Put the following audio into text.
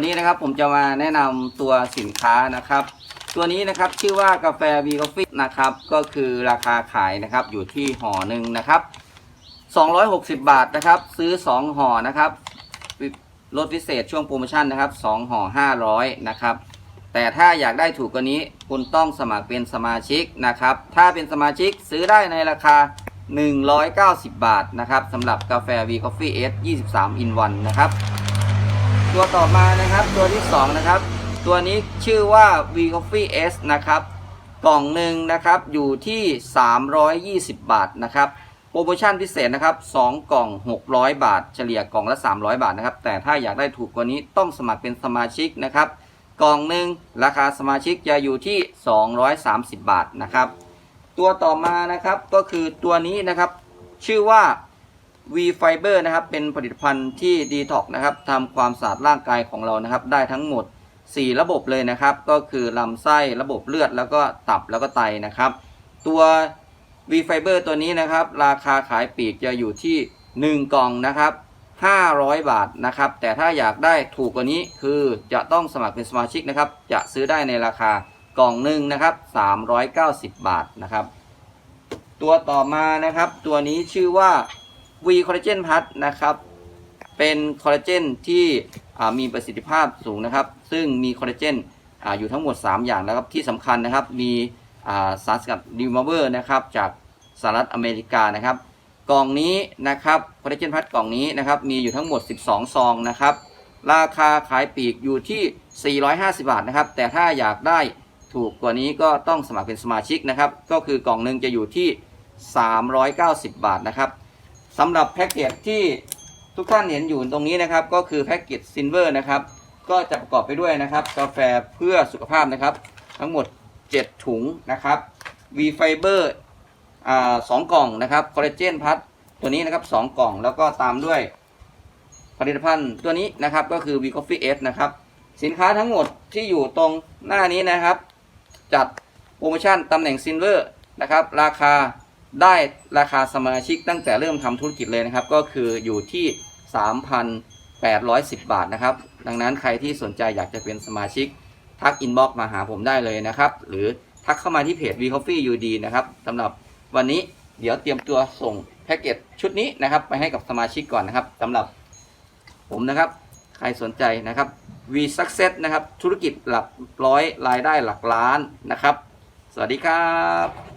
วันนี้นะครับผมจะมาแนะนำตัวสินค้านะครับ ตัวนี้นะครับชื่อว่ากาแฟวีกาแฟนะครับก็คือราคาขายนะครับอยู่ที่ห่อหนึ่งนะครับ260 บาทนะครับ ซื้อ 2ห่อนะครับลดพิเศษช่วงโปรโมชั่นนะครับ2ห่อ500นะครับแต่ถ้าอยากได้ถูกกว่านี้คุณต้องสมัครเป็นสมาชิกนะครับ ถ้าเป็นสมาชิกซื้อได้ในราคา 190 บาทนะครับสำหรับกาแฟ V Coffee S 23 in 1นะครับ ตัวต่อมานะครับตัวที่ 2 นะครับ ตัวนี้ชื่อว่า V Coffee S นะครับ กล่องหนึ่งนะครับอยู่ที่ 320 บาทนะครับ โปรโมชั่นพิเศษนะครับ 2 กล่อง 600 บาท เฉลี่ยกล่องละ 300 บาทนะครับ แต่ถ้าอยากได้ถูกกว่านี้ต้องสมัครเป็นสมาชิกนะครับ กล่องหนึ่งราคาสมาชิกจะอยู่ที่ 230 บาทนะครับ ตัวต่อมานะครับก็คือตัวนี้นะครับ ชื่อว่า V Fiber นะครับเป็นผลิตภัณฑ์ที่ดีท็อกนะครับทำความสะอาดร่างกายของเรานะครับ ได้ทั้งหมด 4 ระบบเลยนะครับ ก็คือลำไส้ระบบเลือดแล้วก็ตับแล้วก็ไตนะครับ ตัว V Fiber ตัวนี้นะครับ ราคาขายปลีกจะอยู่ที่ 1 กล่องนะครับ 500 บาทนะครับ แต่ถ้าอยากได้ถูกกว่านี้คือจะต้องสมัครเป็นสมาชิกนะครับ จะซื้อได้ในราคากล่องหนึ่งนะครับ 390 บาทนะครับ ตัวต่อมานะครับ ตัวนี้ชื่อว่า V Collagen Plus นะครับ เป็นคอลลาเจนที่มีประสิทธิภาพสูงนะครับ ซึ่งมีคอลลาเจนออยู่ทั้งหมด 3 อย่างนะครับ ที่สำคัญนะครับ มีสารสกัดดิวมาเวอร์นะครับ จากสหรัฐอเมริกานะครับ กล่องนี้นะครับ คอลลาเจนพัดกล่องนี้นะครับ มีอยู่ทั้งหมด 12 ซองนะครับ ราคาขายปลีกอยู่ที่ 450 บาทนะครับ แต่ถ้าอยากได้ถูกกว่านี้ก็ต้องสมัครเป็นสมาชิกนะครับ ก็คือกล่องหนึ่งจะอยู่ที่ 390 บาทนะครับ สำหรับแพ็กเกจที่ทุกท่านเห็นอยู่ตรงนี้นะครับ ก็คือแพ็กเกจซินเวอร์นะครับ ก็จะประกอบไปด้วยนะครับ กาแฟเพื่อสุขภาพนะครับ ทั้งหมด 7 ถุงนะครับ V Fiber อ่าสองกล่องนะครับคอลลาเจนพัทตัวนี้นะครับ 2 กล่องแล้วก็ตามด้วยผลิตภัณฑ์ตัวนี้นะครับก็คือ V Coffee S นะครับ สินค้าทั้งหมดที่อยู่ตรงหน้านี้นะครับ จัดโปรโมชั่นตำแหน่งซินเวอร์นะครับ ราคา ได้ราคาสมาชิกตั้งแต่เริ่มทำธุรกิจเลยนะครับ ก็คืออยู่ที่ 3,810 บาทนะครับ ดังนั้นใครที่สนใจอยากจะเป็นสมาชิก ทักอินบ็อกมาหาผมได้เลยนะครับ หรือทักเข้ามาที่เพจ V Coffee UD นะครับสำหรับวันนี้เดี๋ยวเตรียมตัวส่งแพ็กเกจชุดนี้นะครับ ไปให้กับสมาชิกก่อนนะครับสำหรับผมนะครับ ใครสนใจนะครับ V Success นะครับ ธุรกิจหลักร้อยรายได้หลักล้านนะครับ สวัสดีครับ